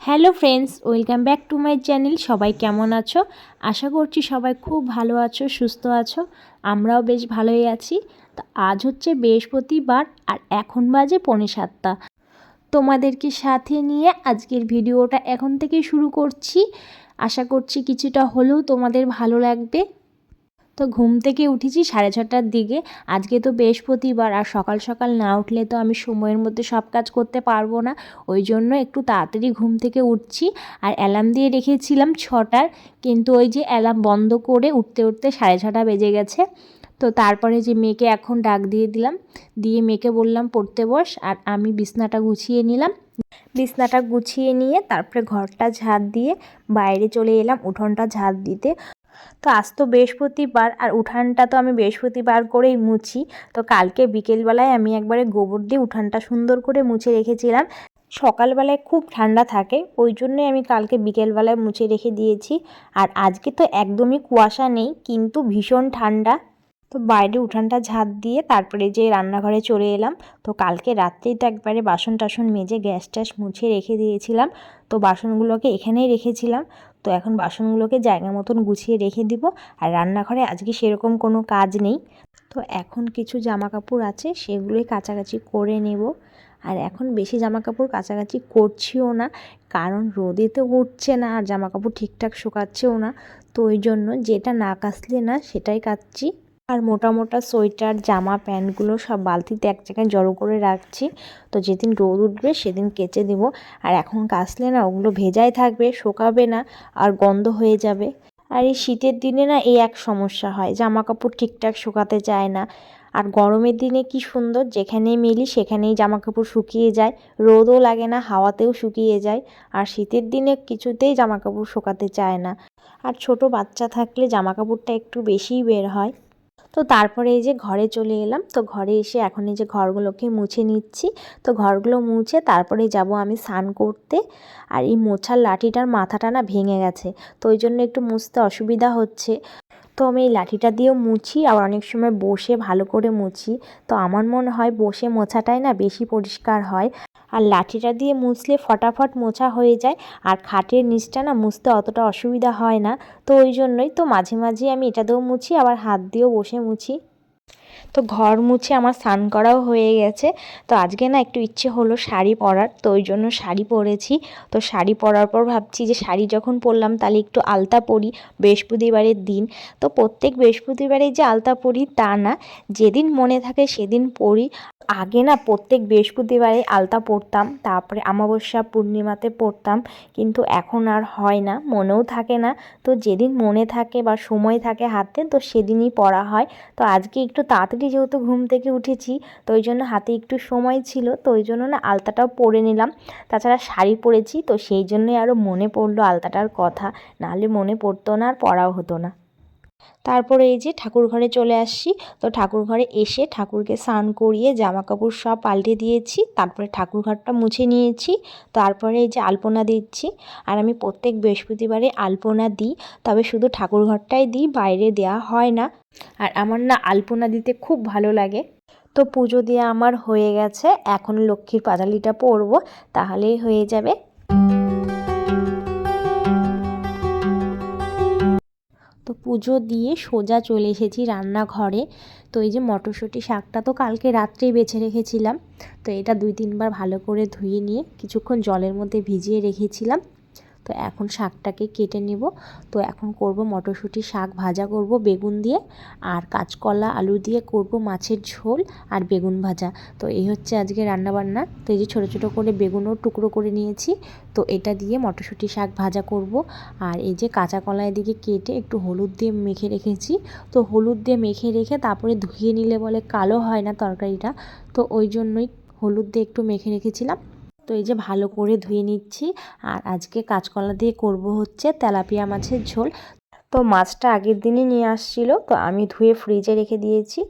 Hello friends, welcome back to my channel. সবাই কেমন আছো? আশা করছি সবাই খুব ভালো আছো, সুস্থ আছো। আমরাও বেশ ভালোই আছি। তো আজ হচ্ছে বৃহস্পতিবার আর এখন বাজে পৌনে সাতটা। তোমাদেরকে সাথে নিয়ে আজকের ভিডিওটা এখন থেকেই শুরু করছি। আশা করছি কিছুটা হলেও তোমাদের ভালো লাগবে। তো ঘুম থেকে উঠেছি সাড়ে ছটার দিকে। আজকে তো বৃহস্পতিবার আর সকাল সকাল না উঠলে তো আমি সময়ের মধ্যে সব কাজ করতে পারব না। ওই জন্য একটু তাড়াতাড়ি ঘুম থেকে উঠছি। আর অ্যালার্ম দিয়ে রেখেছিলাম ছটার, কিন্তু ওই যে অ্যালার্ম বন্ধ করে উঠতে উঠতে সাড়ে ছটা বেজে গেছে। তো তারপরে যে মেয়েকে এখন ডাক দিয়ে দিলাম, দিয়ে মেয়েকে বললাম, পড়তে বস। আর আমি বিছনাটা গুছিয়ে নিলাম। বিছনাটা গুছিয়ে নিয়ে তারপরে ঘরটা ঝাড় দিয়ে বাইরে চলে এলাম উঠোনটা ঝাড় দিতে। তো আজ তো বৃহস্পতিবার আর উঠানটা তো আমি বৃহস্পতিবার করেই মুছি। তো কালকে বিকেলবেলায় আমি একবারে গোবর দিয়ে উঠানটা সুন্দর করে মুছে রেখেছিলাম। সকালবেলায় খুব ঠান্ডা থাকে, ওই জন্যই আমি কালকে বিকেলবেলায় মুছে রেখে দিয়েছি। আর আজকে তো একদমই কুয়াশা নেই, কিন্তু ভীষণ ঠান্ডা। তো বাইরে উঠানটা ঝাঁত দিয়ে তারপরে যে রান্নাঘরে চলে এলাম, তো কালকে রাত্রেই তো একবারে বাসন টাসন মেজে গ্যাস ট্যাস মুছে রেখে দিয়েছিলাম। তো বাসনগুলোকে এখানেই রেখেছিলাম। তো এখন বাসনগুলোকে জায়গা মতন গুছিয়ে রেখে দিব। আর রান্নাঘরে আজকে সেরকম কোনো কাজ নেই। তো এখন কিছু জামা কাপড় আছে, সেগুলোই কাছাকাছি করে নেব। আর এখন বেশি জামা কাপড় কাছাকাছি করছিও না, কারণ রোদে তো উঠছে না, আর জামা কাপড় ঠিকঠাক শুকাচ্ছেও না। তো ওই জন্য যেটা না কাচলে না, সেটাই কাচ্ছি। আর মোটা মোটা সোয়েটার, জামা, প্যান্টগুলো সব বালতিতে এক জায়গায় জড়ো করে রাখছি। তো যেদিন রোদ উঠবে সেদিন কেচে দেবো। আর এখন কাচলে না ওগুলো ভেজাই থাকবে, শোকাবে না আর গন্ধ হয়ে যাবে। আর এই শীতের দিনে না এই এক সমস্যা হয় জামা কাপড় ঠিকঠাক শুকাতে চায় না। আর গরমের দিনে কি সুন্দর, যেখানেই মেলি সেখানেই জামা কাপড় শুকিয়ে যায়, রোদও লাগে না, হাওয়াতেও শুকিয়ে যায়। আর শীতের দিনে কিছুতেই জামা কাপড় শুকাতে চায় না। আর ছোট বাচ্চা থাকলে জামা কাপড়টা একটু বেশিই বের হয়। তো তারপরে এই যে ঘরে চলে এলাম। তো ঘরে এসে এখন এই যে ঘরগুলোকে মুছে নিচ্ছি। তো ঘরগুলো মুছে তারপরে যাব আমি স্নান করতে। আর এই মোছার লাঠিটার মাথাটা না ভেঙে গেছে। তো ওই জন্য একটু মুছতে অসুবিধা হচ্ছে। তো আমি এই লাঠিটা দিয়েও মুছি, আবার অনেক সময় বসে ভালো করে মুছি। তো আমার মনে হয় বসে মোছাটাই না বেশি পরিষ্কার হয়। আর লাঠিটা দিয়ে মুছলে ফটাফট মোছা হয়ে যায়, আর খাটের নিচটা না মুছতে অতটা অসুবিধা হয় না। তো ওই জন্যই তো মাঝে মাঝে আমি এটা দিয়েও মুছি, আবার হাত দিয়েও বসে মুছি। তো ঘর মুছে আমার স্নান করাও হয়ে গেছে। তো আজকে না একটু ইচ্ছে হলো শাড়ি পরার, তো ওই জন্য শাড়ি পরেছি। তো শাড়ি পরার পর ভাবছি যে শাড়ি যখন পরলাম তাহলে একটু আলতা পরি, বৃহস্পতিবারের দিন। তো প্রত্যেক বৃহস্পতিবারে যে আলতা পরি তা না, যেদিন মনে থাকে সেদিন পরি। আগে না প্রত্যেক বৃহস্পতিবারে আলতা পরতাম, তারপরে অমাবস্যা পূর্ণিমাতে পরতাম, কিন্তু এখন আর হয় না, মনেও থাকে না। তো যেদিন মনে থাকে বা সময় থাকে হাতে, তো সেদিনই পড়া হয়। তো আজকে একটু তাড়াতাড়ি যেহেতু ঘুম থেকে উঠেছি, তো ওই জন্য হাতে একটু সময় ছিল, তো ওই জন্য না আলতাটাও পরে নিলাম। তাছাড়া শাড়ি পরেছি, তো সেই জন্যই আরও মনে পড়ল আলতাটার কথা, নাহলে মনে পড়তো না আর পড়াও হতো না। তারপরে এই যে ঠাকুর ঘরে চলে আসছি তো ঠাকুর ঘরে এসে ঠাকুরকে স্নান করিয়ে জামা কাপড় সব পাল্টে দিয়েছি, তারপরে ঠাকুর ঘরটা মুছে নিয়েছি, তারপরে এই যে আলপনা দিচ্ছি। আর আমি প্রত্যেক বৃহস্পতিবারে আলপনা দিই, তবে শুধু ঠাকুর ঘরটাই দিই, বাইরে দেওয়া হয় না। আর আমার না আলপনা দিতে খুব ভালো লাগে। তো পুজো দিয়ে আমার হয়ে গেছে, এখন লক্ষ্মীর পাঁচালিটা পরবো, তাহলেই হয়ে যাবে। তো পুজো দিয়ে সোজা চলে এসেছি রান্নাঘরে। তো এই যে মটরশুঁটি শাকটা তো কালকে রাত্রেই বেছে রেখেছিলাম। তো এটা দুই তিনবার ভালো করে ধুয়ে নিয়ে কিছুক্ষণ জলের মধ্যে ভিজিয়ে রেখেছিলাম। তো এখন শাকটাকে কেটে নেব। তো এখন করব মটরশুঁটি শাক ভাজা করব বেগুন দিয়ে, আর কাঁচকলা আলু দিয়ে করব মাছের ঝোল আর বেগুন ভাজা। তো এই হচ্ছে আজকে রান্নাবান্না। তো এই যে ছোটো ছোটো করে বেগুনও টুকরো করে নিয়েছি। তো এটা দিয়ে মটরশুঁটি শাক ভাজা করব। আর এই যে কাঁচা কলা এদিকে কেটে একটু হলুদ দিয়ে মেখে রেখেছি। তো হলুদ দিয়ে মেখে রেখে তারপরে ধুয়ে নিলে বলে কালো হয় না তরকারিটা। তো ওই জন্যই হলুদ দিয়ে একটু মেখে রেখেছিলাম। তো এই যে ভালো করে ধুয়ে নিচ্ছি। আর আজকে কাঁচকলা দিয়ে করব হচ্ছে তেলাপিয়া মাছের ঝোল। তো মাছটা আগের দিনই নিয়ে আসছিল, তো আমি ধুয়ে ফ্রিজে রেখে দিয়েছি।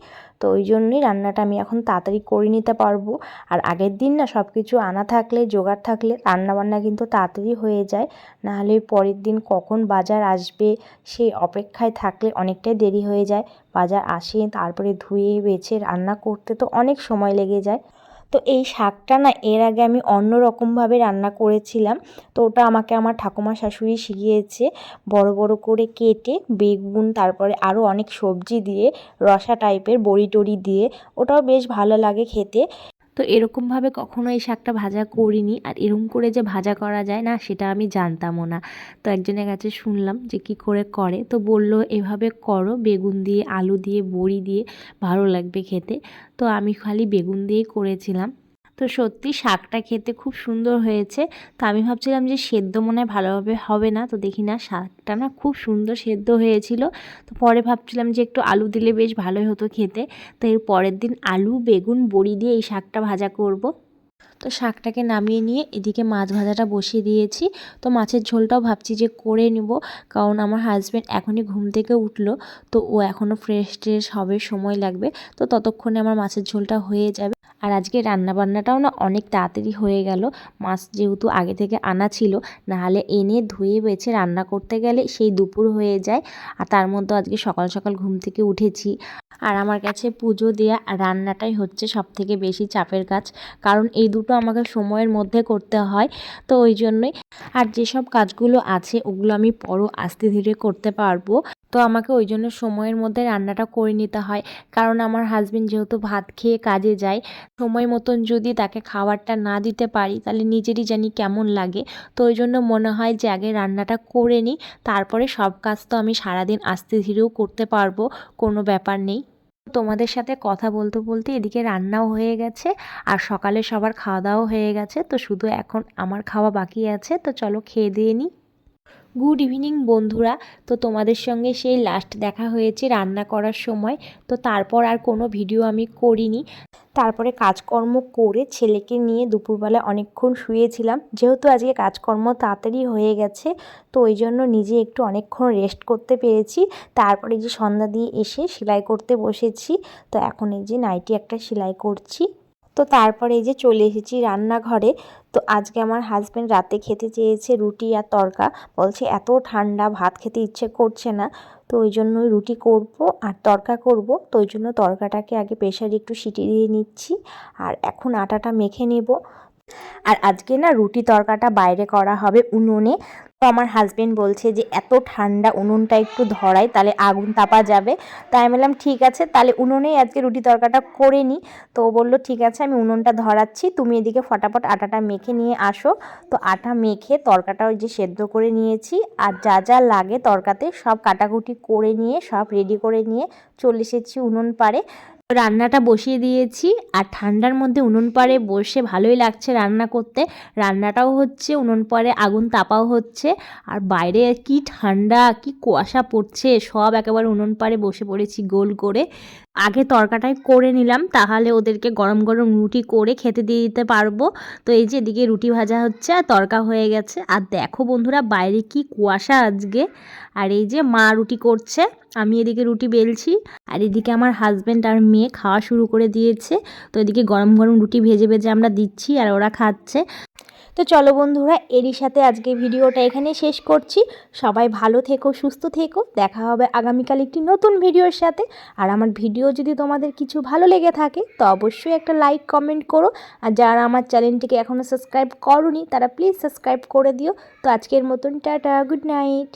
তো ওই জন্যই রান্নাটা আমি এখন তাড়াতাড়ি করে নিতে পারব। আর আগের দিন না সব কিছু আনা থাকলে, জোগাড় থাকলে রান্নাবান্না কিন্তু তাড়াতাড়ি হয়ে যায়। নাহলে পরের দিন কখন বাজার আসবে, সেই অপেক্ষায় থাকলে অনেকটাই দেরি হয়ে যায়। বাজার আসে, তারপরে ধুয়ে, বেছে রান্না করতে তো অনেক সময় লেগে যায়। তো এই শাকটা না এর আগে আমি অন্য রকমভাবে রান্না করেছিলাম। তো ওটা আমাকে আমার ঠাকুমা শাশুড়ি শিখিয়েছে বড় বড় করে কেটে বেগুন, তারপরে আরও অনেক সবজি দিয়ে, রসা টাইপের বড়ি টড়ি দিয়ে। ওটাও বেশ ভালো লাগে খেতে। তো এরকমভাবে কখনো এই শাকটা ভাজা করিনি। আর এরকম করে যে ভাজা করা যায় না, সেটা আমি জানতামও না। তো একজনের কাছে শুনলাম যে কি করে করে। তো বলল, এভাবে করো, বেগুন দিয়ে, আলু দিয়ে, বড়ি দিয়ে, ভালো লাগবে খেতে। তো আমি খালি বেগুন দিয়েই করেছিলাম। তো সত্যি শাকটা খেতে খুব সুন্দর হয়েছে। তো আমি ভাবছিলাম যে সেদ্ধ মনে হয় ভালোভাবে হবে না, তো দেখি না শাকটা না খুব সুন্দর সেদ্ধ হয়েছিল। তো পরে ভাবছিলাম যে একটু আলু দিলে বেশ ভালোই হতো খেতে। তো এর পরের দিন আলু, বেগুন, বড়ি দিয়ে এই শাকটা ভাজা করব। তো শাকটাকে নামিয়ে নিয়ে এদিকে মাছ ভাজাটা বসিয়ে দিয়েছি। তো মাছের ঝোলটাও ভাবছি যে করে নিব, কারণ আমার হাজব্যান্ড এখনই ঘুম থেকে উঠল, তো ও এখনও ফ্রেশ ট্রেশ হবে, সময় লাগবে। তো ততক্ষণে আমার মাছের ঝোলটা হয়ে যাবে। আর আজকে রান্নাবান্নাটাও না অনেক তাড়াতাড়ি হয়ে গেল। মাছ যেহেতু আগে থেকে আনা ছিল, নাহলে এনে ধুয়ে বেছে রান্না করতে গেলে সেই দুপুর হয়ে যায়। আর তার মধ্যে আজকে সকাল সকাল ঘুম থেকে উঠেছি। আর আমার কাছে পুজো দেওয়া রান্নাটাই হচ্ছে সব থেকে বেশি চাপের কাজ, কারণ এই দুটো আমাকে সময়ের মধ্যে করতে হয়, তো ওই জন্যই। আর যেসব কাজগুলো আছে, ওগুলো আমি পরও আস্তে ধীরে করতে পারব। তো আমাকে ওই জন্য সময়ের মধ্যে রান্নাটা করে নিতে হয়। কারণ আমার হাজবেন্ড যেহেতু ভাত খেয়ে কাজে যায়, সময় মতন যদি তাকে খাবারটা না দিতে পারি, তাহলে নিজেরই জানি কেমন লাগে। তো ওই জন্য মনে হয় যে আগে রান্নাটা করে নিই, তারপরে সব কাজ তো আমি সারাদিন আস্তে ধীরেও করতে পারব, কোনো ব্যাপার নেই। তোমাদের সাথে কথা বলতে বলতে এদিকে রান্নাও হয়ে গেছে, আর সকালে সবার খাওয়া দাওয়াও হয়ে গেছে। তো শুধু এখন আমার খাওয়া বাকি আছে, তো চলো খেয়ে দিয়ে নিই। গুড ইভিনিং বন্ধুরা। তো তোমাদের সঙ্গে সেই লাস্ট দেখা হয়েছে রান্না করার সময়। তো তারপর আর কোনো ভিডিও আমি করিনি। তারপরে কাজকর্ম করে ছেলেকে নিয়ে দুপুরবেলা অনেকক্ষণ শুয়েছিলাম। যেহেতু আজকে কাজকর্ম তাড়াতাড়ি হয়ে গেছে, তো ওই জন্য নিজে একটু অনেকক্ষণ রেস্ট করতে পেরেছি। তারপরে যে সন্ধ্যা দিয়ে এসে সেলাই করতে বসেছি। তো এখন এই যে নাইটি একটা সেলাই করছি। তো তারপরে এই যে চলে এসেছি রান্নাঘরে। তো আজকে আমার হাজব্যান্ড রাতে খেতে চেয়েছে রুটি আর তরকা। বলছে, এত ঠান্ডা, ভাত খেতে ইচ্ছে করছে না। তো ওই জন্য রুটি করব আর তরকা করব। তো ওই জন্য তরকাটাকে আগে প্রেশারে একটু সিটি দিয়ে নিচ্ছি আর এখন আটাটা মেখে নেব। আর আজকে না রুটি তরকাটা বাইরে করা হবে উনুনে। তো আমার হাজবেন্ড বলছে যে, এত ঠান্ডা, উনুনটা একটু ধরাই, তাহলে আগুন তাপা যাবে। তাই আমি বললাম, ঠিক আছে, তাহলে উনুনেই আজকে রুটি তরকাটা করে নিই তো বলল, ঠিক আছে, আমি উনুনটা ধরাচ্ছি, তুমি এদিকে ফটাফট আটাটা মেখে নিয়ে আসো। তো আটা মেখে তরকাটা ওই যে সেদ্ধ করে নিয়েছি, আর যা যা লাগে তরকাতে সব কাটাকুটি করে নিয়ে, সব রেডি করে নিয়ে চলে এসেছি উনুন পাড়ে রান্নাটা বসিয়ে দিয়েছি আর ঠান্ডার মধ্যে উনুন পাড়ে বসে ভালোই লাগছে রান্না করতে। রান্নাটাও হচ্ছে, উনুন পাড়ে আগুন তাপাও হচ্ছে। আর বাইরে কি ঠান্ডা, কি কুয়াশা পড়ছে, সব একেবারে উনুন পাড়ে বসে পড়েছি গোল করে। আগে তরকাটাই করে নিলাম, তাহলে ওদেরকে গরম গরম রুটি করে খেতে দিয়ে দিতে পারব। তো এই যে এদিকে রুটি ভাজা হচ্ছে আর তরকা হয়ে গেছে। আর দেখো বন্ধুরা, বাইরে কি কুয়াশা আজকে। আর এই যে মা রুটি করছে। আমি এদিকে রুটি বেলছি, আর এদিকে আমার হাজব্যান্ড আর মেয়ে খাওয়া শুরু করে দিয়েছে। তো এদিকে গরম গরম রুটি ভেজে ভেজে আমরা দিচ্ছি আর ওরা খাচ্ছে। তো চলো বন্ধুরা, এরই সাথে আজকে ভিডিওটা এখানে শেষ করছি। সবাই ভালো থেকো, সুস্থ থেকো। দেখা হবে আগামীকাল একটি নতুন ভিডিওর সাথে। আর আমার ভিডিও যদি তোমাদের কিছু ভালো লেগে থাকে, তো অবশ্যই একটা লাইক কমেন্ট করো। আর যারা আমার চ্যানেলটিকে এখনও সাবস্ক্রাইব করনি, তারা প্লিজ সাবস্ক্রাইব করে দিও। তো আজকের মতন, টাটা গুড নাইট